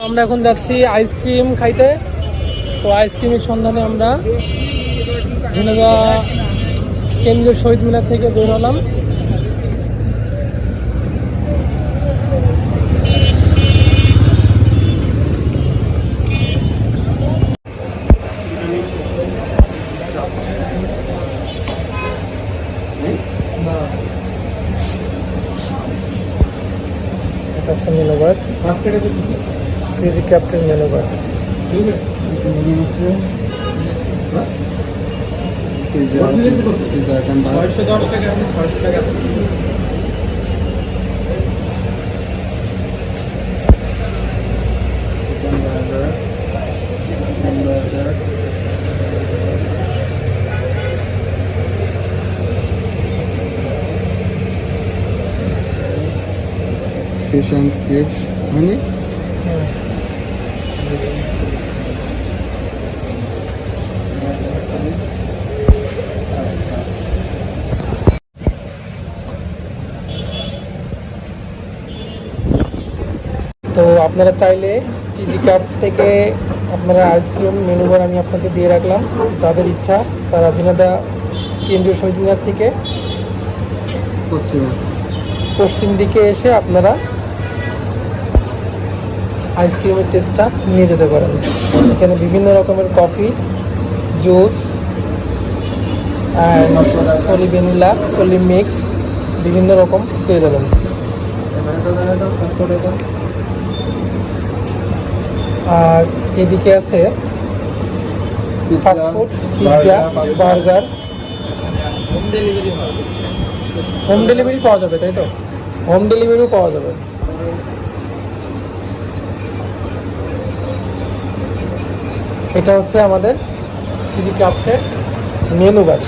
আমরা এখন যাচ্ছি আইসক্রিম খাইতে। তো আইসক্রিমের সন্ধানে আমরা কেন্দ্রীয় শহীদ মিনার থেকে বের হলাম এটা ক্রেজি ক্যাপ্টেন ছয়শো দশ টাকা ছয়শো honey? তো আপনারা চাইলে চিজি কাপ থেকে আপনারা আইসক্রিম মেনু বার আমি আপনাকে দিয়ে রাখলাম। যাদের ইচ্ছা তারা ঝিনাদা কেন্দ্রীয় শহীদ মিনার থেকে। পশ্চিমে পশ্চিম দিকে এসে আপনারা আইসক্রিমের টেস্টটা নিয়ে যেতে পারেন। এখানে বিভিন্ন রকমের কফি জুস অ্যান্ড সলি ভ্যানিলা সলি মিক্স বিভিন্ন রকম পেয়ে যাবেন। আর এদিকে আছে fast food pizza burger home delivery পাওয়া যাবে তাই তো? হোম ডেলিভারিও পাওয়া যাবে। এটা হচ্ছে আমাদের চিলি ক্রাফটের মেনু গাড়ি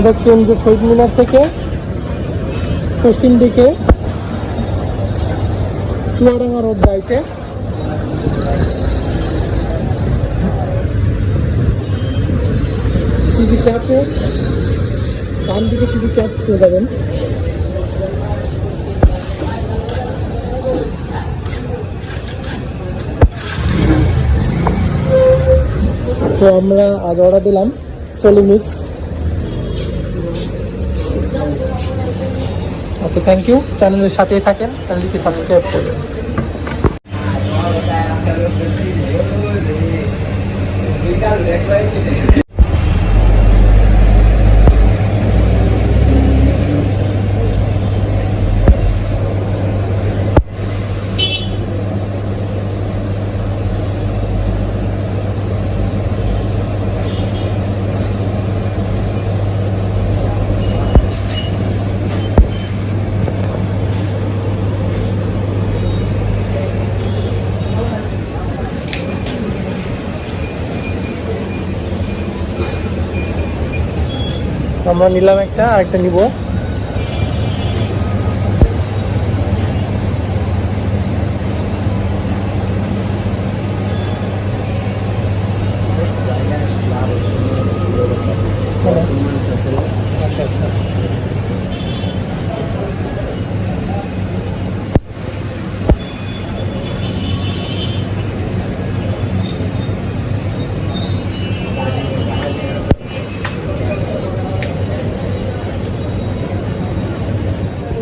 এটা কেন্দ্র শহীদ মিনার থেকে পশ্চিম দিকে চুয়াডাঙ্গা রোড যাইতে সিজি ক্যাপে ডান দিকে সিজি ক্যাপ পেয়ে যাবেন তো আমরা আজ অর্ডার দিলাম সলি ওকে থ্যাংক ইউ চ্যানেলের সাথেই থাকেন চ্যানেলটি সাবস্ক্রাইব করবেন। আমরা নিলাম একটা আর একটা নিব।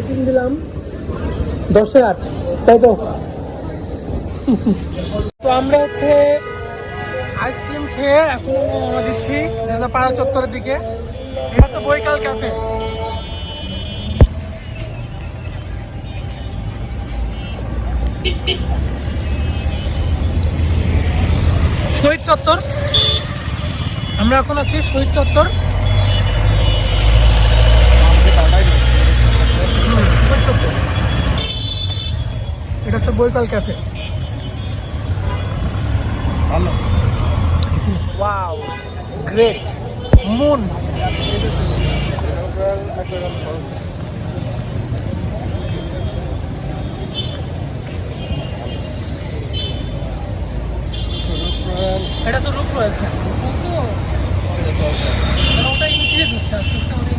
রেটিং দিলাম। দশে আট। তাই তো। তো আমরা হচ্ছে আইসক্রিম খেয়ে এখন রওনা দিচ্ছি যেটা পাড়া চত্বরের দিকে। এটা হচ্ছে বৈকাল ক্যাফে। শহীদ চত্বর। আমরা এখন আছি শহীদ চত্বর। এটা হচ্ছে বৈকাল ক্যাফে। ভালো। Wow great. মুন। এটা তো রূপ রয়েছে ওটাই ইনক্রিজ হচ্ছে আস্তে আস্তে অনেক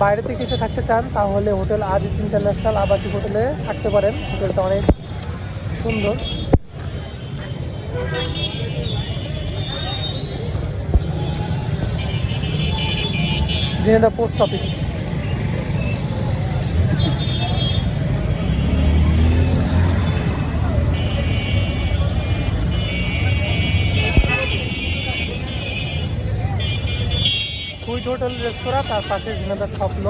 বাইরে থেকে এসে থাকতে চান, তাহলে হোটেল আজিজ ইন্টারন্যাশনাল আবাসিক হোটেলে থাকতে পারেন। হোটেলটা অনেক সুন্দর। Jhenaida post office. হোটেল রেস্তোরাঁ তার পাশে ঝিনাদার স্বপ্ন।